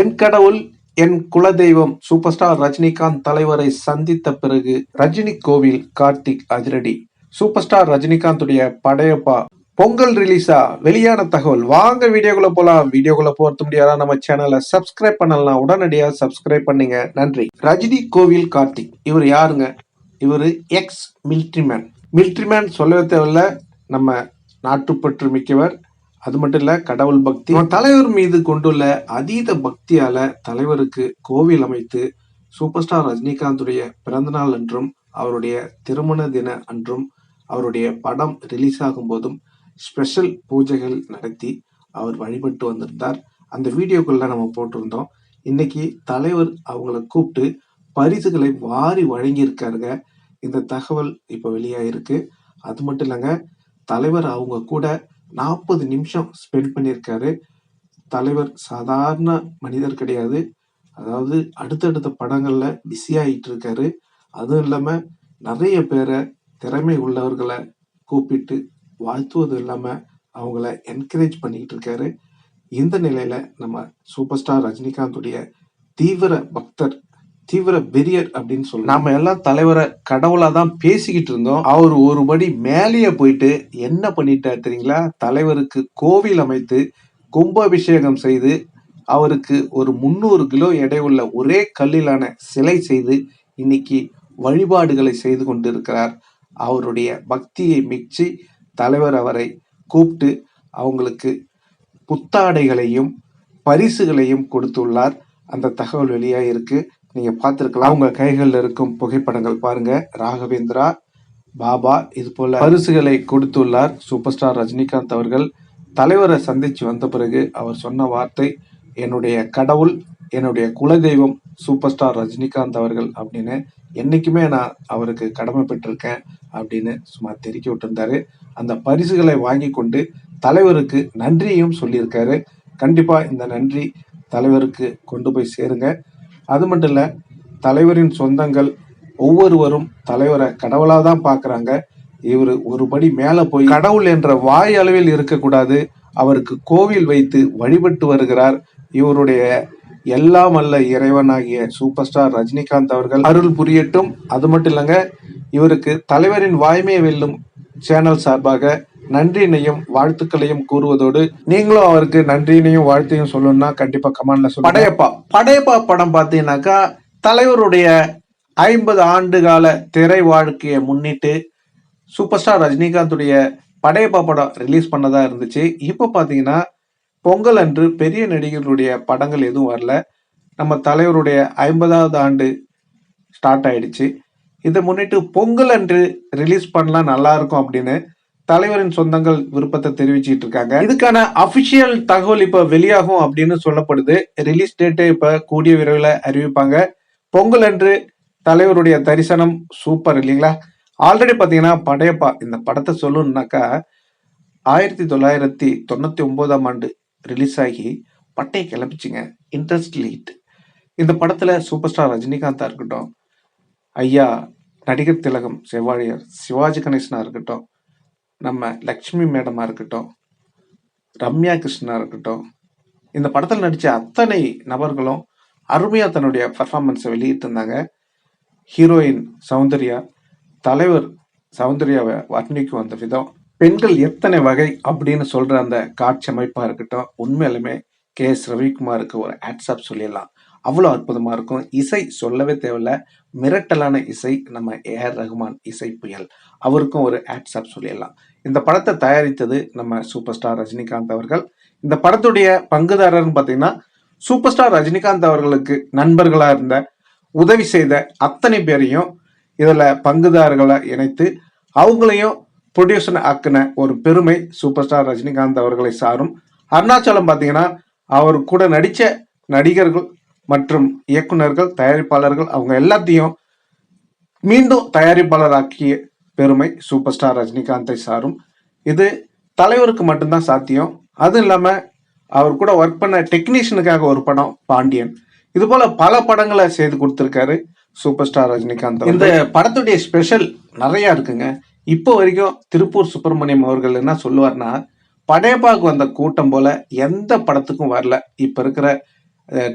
என் கடவுள் என் குலதெய்வம் super star Rajinikanth தலைவரை சந்தித்த பிறகு ரஜினி கோவில் கார்த்திக் அதிரடி. சூப்பர் ஸ்டார் ரஜினிகாந்துடைய படையப்பா. பொங்கல் ரிலீஸா வெளியான தகவல். வாங்க வீடியோக்குள்ள போலாம். வீடியோக்குள்ள போறது முடியாதா நம்ம சேனலை சப்ஸ்கிரைப் பண்ணலாம் உடனடியா சப்ஸ்கிரைப் பண்ணுங்க. நன்றி. ரஜினி கோவில் கார்த்திக். இவர் யாருங்க? இவர் எக்ஸ் மிலிட்ரி மேன் சொல்லவே தேவையில்ல. நம்ம நாட்டுப்பற்று மிக்கவர். அது மட்டும் இல்ல கடவுள் பக்தி. தலைவர் மீது கொண்டுள்ள அதீத பக்தியால தலைவருக்கு கோவில் அமைத்து சூப்பர் ஸ்டார் ரஜினிகாந்துடைய பிறந்தநாள் அன்றும் அவருடைய திருமண தின அன்றும் அவருடைய படம் ரிலீஸ் ஆகும் போதும் ஸ்பெஷல் பூஜைகள் நடத்தி அவர் வழிபட்டு வந்திருந்தார். அந்த வீடியோக்குள்ள நம்ம போட்டிருந்தோம். இன்னைக்கு தலைவர் அவங்கள கூப்பிட்டு பரிசுகளை வாரி வழங்கியிருக்காருங்க. இந்த தகவல் இப்போ வெளியாயிருக்கு. அது மட்டும் இல்லைங்க தலைவர் அவங்க கூட நாற்பது நிமிஷம் ஸ்பெண்ட் பண்ணியிருக்காரு. தலைவர் சாதாரண மனிதர் கிடையாது. அதாவது அடுத்தடுத்த படங்களில் பிஸி ஆகிட்டு இருக்காரு அதுவும் இல்லாமல் நிறைய பேரை திறமை உள்ளவர்களை கூப்பிட்டு வாழ்த்துவது இல்லாமல் அவங்கள என்கரேஜ் பண்ணிக்கிட்டு இருக்காரு இந்த நிலையில் நம்ம சூப்பர் ஸ்டார் ரஜினிகாந்துடைய தீவிர பக்தர் தீவிர பெரியர் அப்படின்னு சொல்லி நாம எல்லாம் தலைவரை கடவுளா தான் பேசிக்கிட்டு இருந்தோம். அவர் ஒரு படி மேலேயே போயிட்டு என்ன பண்ணிட்டார் தெரியுங்களா? தலைவருக்கு கோவில் அமைத்து கும்பாபிஷேகம் செய்து அவருக்கு ஒரு முந்நூறு கிலோ எடையுள்ள ஒரே கல்லிலான சிலை செய்து இன்னைக்கு வழிபாடுகளை செய்து கொண்டிருக்கிறார். அவருடைய பக்தியை மிச்சி தலைவர் அவரை கூப்பிட்டு அவங்களுக்கு புத்தாடைகளையும் பரிசுகளையும் கொடுத்துள்ளார். அந்த தகவல் வெளியாக இருக்குது நீங்கள் பார்த்துருக்கலாம் உங்கள் கைகளில் இருக்கும் புகைப்படங்கள் பாருங்கள் ராகவேந்திரா பாபா இது போல பரிசுகளை கொடுத்துள்ளார் சூப்பர் ஸ்டார் ரஜினிகாந்த் அவர்கள். தலைவரை சந்திச்சு வந்த பிறகு அவர் சொன்ன வார்த்தை என்னுடைய கடவுள் என்னுடைய குலதெய்வம் சூப்பர் ஸ்டார் ரஜினிகாந்த் அவர்கள் அப்படின்னு. என்னைக்குமே நான் அவருக்கு கடமைப்பட்டிருக்கேன் அப்படின்னு சும்மா தெரிக்க விட்டுருந்தாரு. அந்த பரிசுகளை வாங்கி கொண்டு தலைவருக்கு நன்றியும் சொல்லியிருக்காரு. கண்டிப்பாக இந்த நன்றி தலைவருக்கு கொண்டு போய் சேருங்க. அது மட்டும் இல்ல தலைவரின் சொந்தங்கள் ஒவ்வொருவரும் தலைவரை கடவுளா தான் பாக்குறாங்க இவர் ஒரு படி மேல போய் கடவுள் என்ற வாய் அளவில் இருக்கக்கூடாது. அவருக்கு கோவில் வைத்து வழிபட்டு வருகிறார். இவருடைய எல்லாம் அல்ல இறைவனாகிய சூப்பர் ஸ்டார் ரஜினிகாந்த் அவர்கள். அருள் புரியட்டும். அது மட்டும் இல்லைங்க இவருக்கு தலைவரின் வாய்மையை வெல்லும் சேனல் சார்பாக நன்றியினையும் வாழ்த்துக்களையும் கூறுவதோடு நீங்களும் அவருக்கு நன்றியினையும் வாழ்த்தையும் சொல்லணும்னா கண்டிப்பா கமெண்ட்ல சொல்லுங்க. படையப்பா. படையப்பா படம் பார்த்தீங்கன்னாக்கா தலைவருடைய ஐம்பது ஆண்டு கால திரை வாழ்க்கையை முன்னிட்டு சூப்பர் ஸ்டார் ரஜினிகாந்துடைய படையப்பா படம் ரிலீஸ் பண்ணதா இருந்துச்சு. இப்போ பார்த்தீங்கன்னா பொங்கல் அன்று பெரிய நடிகர்களுடைய படங்கள் எதுவும் வரல. நம்ம தலைவருடைய ஐம்பதாவது ஆண்டு ஸ்டார்ட் ஆயிடுச்சு. இதை முன்னிட்டு பொங்கல் அன்று ரிலீஸ் பண்ணலாம் நல்லா இருக்கும் அப்படின்னு தலைவரின் சொந்தங்கள் விருப்பத்தை தெரிவிச்சிட்டு இருக்காங்க. இதுக்கான அபிஷியல் தகவல் இப்ப வெளியாகும் அப்படின்னு சொல்லப்படுது. ரிலீஸ் டேட்டு இப்ப கூடிய விரைவில் அறிவிப்பாங்க. பொங்கல் அன்று தலைவருடைய தரிசனம் சூப்பர் இல்லைங்களா? ஆல்ரெடி பாத்தீங்கன்னா படையப்பா இந்த படத்தை சொல்லணும்னாக்கா ஆயிரத்தி தொள்ளாயிரத்தி தொண்ணூத்தி ஒன்பதாம் ஆண்டு ரிலீஸ் ஆகி பட்டையை கிளப்பிச்சுங்க. இன்ட்ரெஸ்ட் லீட் இந்த படத்துல சூப்பர் ஸ்டார் ரஜினிகாந்தா இருக்கட்டும் ஐயா நடிகர் திலகம் செவ்வாழியர் சிவாஜி கணேசனா இருக்கட்டும் நம்ம லக்ஷ்மி மேடமாக இருக்கட்டும் ரம்யா கிருஷ்ணா இருக்கட்டும் இந்த படத்தில் நடித்த அத்தனை நபர்களும் அருமையாக தன்னுடைய பர்ஃபார்மன்ஸை வெளியிட்டிருந்தாங்க. ஹீரோயின் சௌந்தர்யா தலைவர் சௌந்தர்யாவை வர்ணிக்கும் அந்த விதம் பெண்கள் எத்தனை வகை அப்படின்னு சொல்கிற அந்த காட்சி அமைப்பாக இருக்கட்டும் உண்மையிலுமே கே எஸ் ரவிக்குமாருக்கு ஒரு ஆட்ஸ்அப் சொல்லிடலாம். அவ்வளோ அற்புதமாக இருக்கும். இசை சொல்லவே தேவையில்ல. மிரட்டலான இசை நம்ம ஏஆர் ரகுமான் இசை புயல். அவருக்கும் ஒரு ஆட்ஸ்அப் சொல்லிடலாம். இந்த படத்தை தயாரித்தது நம்ம சூப்பர் ஸ்டார் ரஜினிகாந்த் அவர்கள். இந்த படத்துடைய பங்குதாரர்னு பார்த்தீங்கன்னா சூப்பர் ஸ்டார் ரஜினிகாந்த் அவர்களுக்கு நண்பர்களாக இருந்த உதவி செய்த அத்தனை பேரையும் இதில் பங்குதாரர்களை இணைத்து அவங்களையும் ப்ரொடியூசர் ஆக்கின ஒரு பெருமை சூப்பர் ஸ்டார் ரஜினிகாந்த் அவர்களை சாரும். அருணாச்சலம் பார்த்தீங்கன்னா அவர் கூட நடித்த நடிகர்கள் மற்றும் இயக்குனர்கள் தயாரிப்பாளர்கள் அவங்க எல்லாத்தையும் மீண்டும் தயாரிப்பாளராக்கிய பெருமை சூப்பர் ஸ்டார் ரஜினிகாந்தை சாரும். இது தலைவருக்கு மட்டும்தான் சாத்தியம். அதுவும் இல்லாமல் அவர் கூட ஒர்க் பண்ண டெக்னீஷியனுக்காக ஒரு படம் பாண்டியன். இது போல பல படங்களை செய்து கொடுத்துருக்காரு சூப்பர் ஸ்டார் ரஜினிகாந்த் இந்த படத்துடைய ஸ்பெஷல் நிறைய இருக்குங்க. இப்போ வரைக்கும் திருப்பூர் சுப்பிரமணியம் அவர்கள் என்ன சொல்லுவார்னா படையப்பாவுக்கு வந்த கூட்டம் போல எந்த படத்துக்கும் வரல. இப்போ இருக்கிற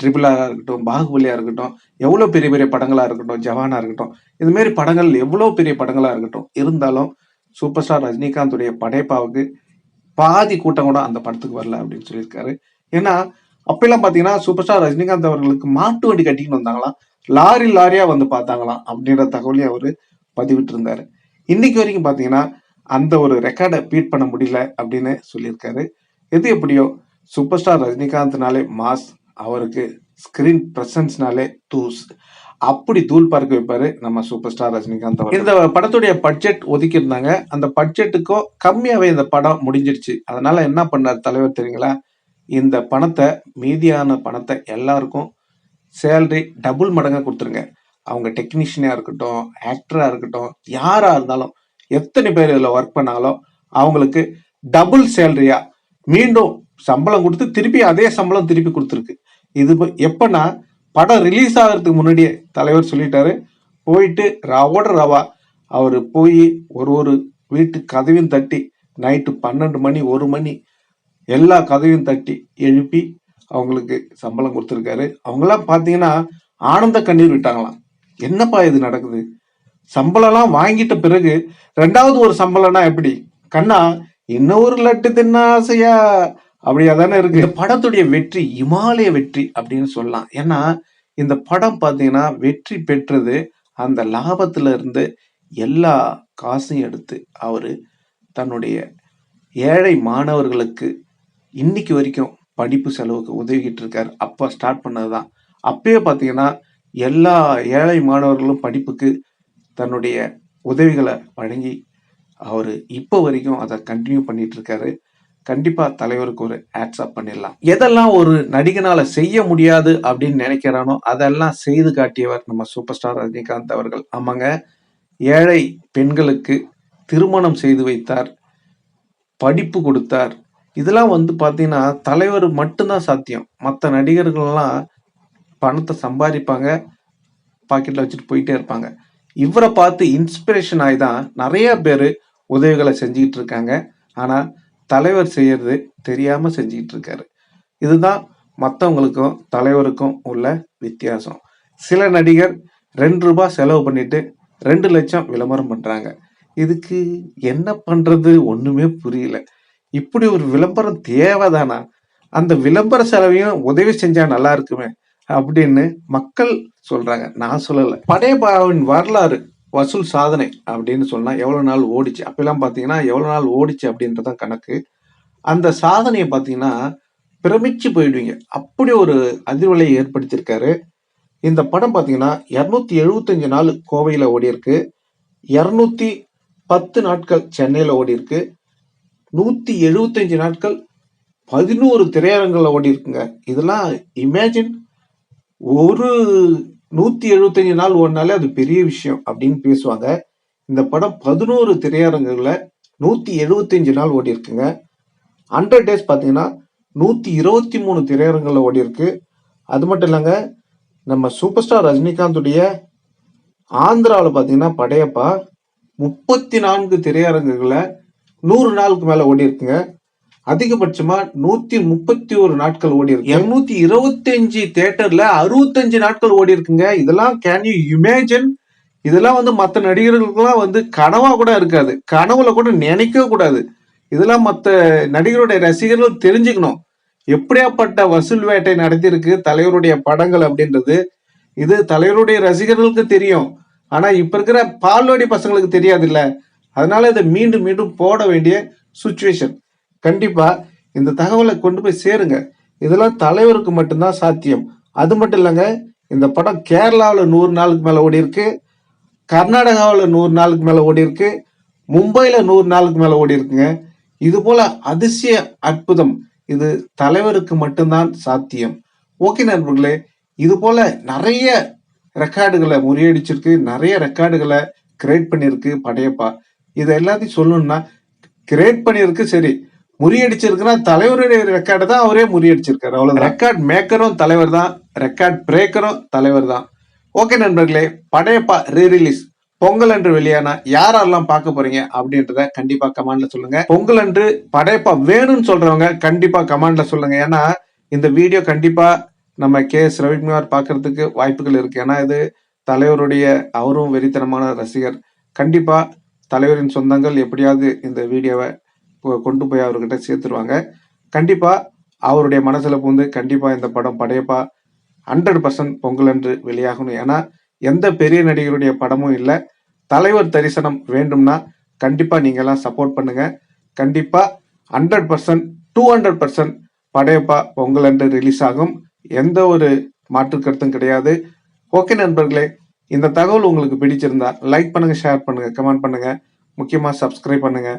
ட்ரிபிளாக இருக்கட்டும் பாகுபலியாக இருக்கட்டும் எவ்வளோ பெரிய பெரிய படங்களாக இருக்கட்டும் ஜவானா இருக்கட்டும் இதுமாரி படங்கள் எவ்வளோ பெரிய படங்களாக இருக்கட்டும் இருந்தாலும் சூப்பர் ஸ்டார் ரஜினிகாந்துடைய படைப்பாவுக்கு பாதி கூட்டம் கூட அந்த படத்துக்கு வரல அப்படின்னு சொல்லியிருக்காரு. ஏன்னா அப்பெல்லாம் பார்த்தீங்கன்னா சூப்பர் ஸ்டார் ரஜினிகாந்த் அவர்களுக்கு மாட்டு வண்டி கட்டிக்கிட்டு வந்தாங்களாம் லாரி லாரியாக வந்து பார்த்தாங்களாம் அப்படின்ற தகவலையும் அவர் பதிவிட்டு இருந்தார் இன்னைக்கு வரைக்கும் பார்த்தீங்கன்னா அந்த ஒரு ரெக்கார்டை பீட் பண்ண முடியல அப்படின்னு சொல்லியிருக்காரு. எது எப்படியோ சூப்பர் ஸ்டார் ரஜினிகாந்த்னாலே மாஸ் அவருக்கு ஸ்கிரீன் பிரசன்ஸ்னாலே தூஸ். அப்படி தூள் பார்க்க வைப்பாரு நம்ம சூப்பர் ஸ்டார் ரஜினிகாந்த் அவர் இந்த படத்துடைய பட்ஜெட் ஒதுக்கி இருந்தாங்க அந்த பட்ஜெட்டுக்கோ கம்மியாவே இந்த படம் முடிஞ்சிருச்சு அதனால என்ன பண்ணார் தலைவர் தெரியுங்களா? இந்த பணத்தை மீதியான பணத்தை எல்லாருக்கும் சேலரி டபுள் மடங்காக கொடுத்துருங்க. அவங்க டெக்னீஷியனா இருக்கட்டும் ஆக்டரா இருக்கட்டும் யாரா இருந்தாலும் எத்தனை பேர் இதுல ஒர்க் பண்ணாலும் அவங்களுக்கு டபுள் சேலரியா மீண்டும் சம்பளம் கொடுத்து திருப்பி அதே சம்பளம் திருப்பி கொடுத்துருக்கு. இது எப்போன்னா படம் ரிலீஸ் ஆகிறதுக்கு முன்னாடியே தலைவர் சொல்லிட்டாரு. போயிட்டு ரவோட ரவா அவர் போய் ஒரு ஒரு வீட்டு கதவையும் தட்டி நைட்டு பன்னெண்டு மணி ஒரு மணி எல்லா கதவையும் தட்டி எழுப்பி அவங்களுக்கு சம்பளம் கொடுத்துருக்காரு. அவங்களாம் பார்த்தீங்கன்னா ஆனந்த கண்ணீர் விட்டாங்களாம். என்னப்பா இது நடக்குது? சம்பளம்லாம் வாங்கிட்ட பிறகு ரெண்டாவது ஒரு சம்பளம்னா எப்படி? கண்ணா இன்னொரு லட்டு தின்ன ஆசையா? அப்படியா தானே இருக்கு? இந்த படத்துடைய வெற்றி இமாலய வெற்றி அப்படின்னு சொல்லலாம். ஏன்னா இந்த படம் பார்த்தீங்கன்னா வெற்றி பெற்றது அந்த லாபத்துல இருந்து எல்லா காசையும் எடுத்து அவரு தன்னுடைய ஏழை மாணவர்களுக்கு இன்னைக்கு வரைக்கும் படிப்பு செலவுக்கு உதவிக்கிட்டு இருக்காரு. அப்போ ஸ்டார்ட் பண்ணது தான் அப்பயே பார்த்தீங்கன்னா எல்லா ஏழை மாணவர்களும் படிப்புக்கு தன்னுடைய உதவிகளை வழங்கி அவர் இப்போ வரைக்கும் அதை கண்டினியூ பண்ணிட்டு இருக்காரு. கண்டிப்பா தலைவருக்கு ஒரு ஆட்ஸ்அப் பண்ணிடலாம். எதெல்லாம் ஒரு நடிகனால செய்ய முடியாது அப்படின்னு நினைக்கிறானோ அதெல்லாம் செய்து காட்டியவர் நம்ம சூப்பர் ஸ்டார் ரஜினிகாந்த் அவர்கள். ஆமாங்க. ஏழை பெண்களுக்கு திருமணம் செய்து வைத்தார். படிப்பு கொடுத்தார். இதெல்லாம் வந்து பார்த்தீங்கன்னா தலைவர் மட்டும்தான் சாத்தியம். மற்ற நடிகர்கள்லாம் பணத்தை சம்பாதிப்பாங்க பாக்கெட்ல வச்சுட்டு போயிட்டே இருப்பாங்க. இவரை பார்த்து இன்ஸ்பிரேஷன் ஆகி தான் நிறைய பேர் உதவிகளை செஞ்சுக்கிட்டு இருக்காங்க. ஆனால் தலைவர் செய்யறது தெரியாம செஞ்சுக்கிட்டு இருக்காரு இதுதான் மற்றவங்களுக்கும் தலைவருக்கும் உள்ள வித்தியாசம். சில நடிகர் ரெண்டு ரூபாய் செலவு பண்ணிட்டு ரெண்டு லட்சம் விளம்பரம் பண்றாங்க. இதுக்கு என்ன பண்றது ஒண்ணுமே புரியல. இப்படி ஒரு விளம்பரம் தேவைதானா? அந்த விளம்பர செலவையும் உதவி செஞ்சா நல்லா இருக்குமே அப்படின்னு மக்கள் சொல்றாங்க. நான் சொல்லலை. படையபாவின் வரலாறு வசூல் சாதனை அப்படின்னு சொன்னால் எவ்வளோ நாள் ஓடிச்சு. அப்பெல்லாம் பார்த்தீங்கன்னா எவ்வளோ நாள் ஓடிச்சு அப்படின்றதான் கணக்கு. அந்த சாதனையை பார்த்தீங்கன்னா பிரமிச்சு போயிடுவீங்க. அப்படி ஒரு அதிர்வலையை ஏற்படுத்தியிருக்காரு. இந்த படம் பார்த்தீங்கன்னா இரநூத்தி எழுபத்தஞ்சு நாள் கோவையில் ஓடியிருக்கு. இரநூத்தி பத்து நாட்கள் சென்னையில் ஓடியிருக்கு. நூற்றி எழுபத்தஞ்சு நாட்கள் பதினோரு திரையரங்கில் ஓடி இருக்குங்க இதெல்லாம் இமேஜின் ஒரு நூத்தி எழுபத்தஞ்சு நாள் ஓடினாலே அது பெரிய விஷயம் அப்படின்னு பேசுவாங்க. இந்த படம் பதினோரு திரையரங்குகளில் நூத்தி எழுபத்தஞ்சு நாள் ஓடி இருக்குங்க ஹண்ட்ரட் டேஸ் பார்த்தீங்கன்னா நூத்தி இருபத்தி மூணு திரையரங்குகளில் ஓடி இருக்கு அது மட்டும் இல்லைங்க நம்ம சூப்பர் ஸ்டார் ரஜினிகாந்துடைய ஆந்திராவில் பார்த்தீங்கன்னா படையப்பா முப்பத்தி நான்கு திரையரங்குகளில் நூறு நாளுக்கு மேலே ஓடி இருக்குங்க அதிகபட்சமா நூத்தி முப்பத்தி ஒரு நாட்கள் ஓடி இருக்கு. இருநூத்தி இருபத்தி அஞ்சு அறுபத்தஞ்சு நாட்கள் ஓடி இருக்குங்க. இதெல்லாம் கேன் யூ இமேஜின் இதெல்லாம் வந்து மற்ற நடிகர்களுக்கெல்லாம் வந்து கனவா கூட இருக்காது. கனவுல கூட நினைக்கவே கூடாது. இதெல்லாம் மற்ற நடிகருடைய ரசிகர்கள் தெரிஞ்சுக்கணும். எப்படியாப்பட்ட வசூல் வேட்டை நடத்தியிருக்கு தலைவருடைய படங்கள் அப்படின்றது. இது தலைவருடைய ரசிகர்களுக்கு தெரியும். ஆனா இப்ப இருக்கிற பால்வாடி பசங்களுக்கு தெரியாது இல்ல அதனால இதை மீண்டும் மீண்டும் போட வேண்டிய சுச்சுவேஷன் கண்டிப்பா இந்த தகவலை கொண்டு போய் சேருங்க. இதெல்லாம் தலைவருக்கு மட்டும்தான் சாத்தியம். அது மட்டும் இல்லைங்க இந்த படம் கேரளாவில் நூறு நாளுக்கு மேலே ஓடி இருக்கு கர்நாடகாவில் நூறு நாளுக்கு மேலே ஓடி இருக்கு நூறு நாளுக்கு மேலே ஓடி இருக்குங்க. இது போல அதிசய அற்புதம் இது தலைவருக்கு மட்டும்தான் சாத்தியம். ஓகே நண்பர்களே இது போல நிறைய ரெக்கார்டுகளை முறியடிச்சிருக்கு நிறைய ரெக்கார்டுகளை கிரியேட் பண்ணியிருக்கு படையப்பா. இது எல்லாத்தையும் சொல்லணும்னா கிரியேட் பண்ணியிருக்கு சரி முறியடிச்சிருக்குன்னா தலைவருடைய ரெக்கார்டை தான் அவரே முறியடிச்சிருக்காரு. அவ்வளவு ரெக்கார்ட் மேக்கரும் தலைவர் தான் ரெக்கார்ட் பிரேக்கரும் தலைவர் தான் ஓகே நண்பர்களே படையப்பா ரீ ரிலீஸ் பொங்கல் அன்று வெளியானா யாரெல்லாம் பார்க்க போறீங்க அப்படின்றத கண்டிப்பா கமெண்ட்ல சொல்லுங்க. பொங்கல் அன்று படையப்பா வேணும்னு சொல்றவங்க கண்டிப்பா கமெண்ட்ல சொல்லுங்க. ஏன்னா இந்த வீடியோ கண்டிப்பா நம்ம கே எஸ் ரவிக்குமார் பார்க்கறதுக்கு வாய்ப்புகள் இருக்கு. ஏன்னா இது தலைவருடைய அவரும் வெறித்தனமான ரசிகர். கண்டிப்பா தலைவரின் சொந்தங்கள் எப்படியாவது இந்த வீடியோவை கொண்டு போய் அவர்கிட்ட சேர்த்துருவாங்க. கண்டிப்பாக அவருடைய மனசில் பூந்து கண்டிப்பாக இந்த படம் படையப்பா ஹண்ட்ரட் பர்சன்ட் பொங்கல் அன்று வெளியாகணும். ஏன்னா எந்த பெரிய நடிகருடைய படமும் இல்லை. தலைவர் தரிசனம் வேண்டும்னா கண்டிப்பாக நீங்கள்லாம் சப்போர்ட் பண்ணுங்க. கண்டிப்பாக hundred percent two hundred percent Padayappa Pongal அன்று ரிலீஸ் ஆகும். எந்த ஒரு மாற்று கருத்தும் கிடையாது. ஓகே நண்பர்களே இந்த தகவல் உங்களுக்கு பிடிச்சிருந்தா லைக் பண்ணுங்கள் ஷேர் பண்ணுங்கள் கமெண்ட் பண்ணுங்கள் முக்கியமாக சப்ஸ்கிரைப் பண்ணுங்கள்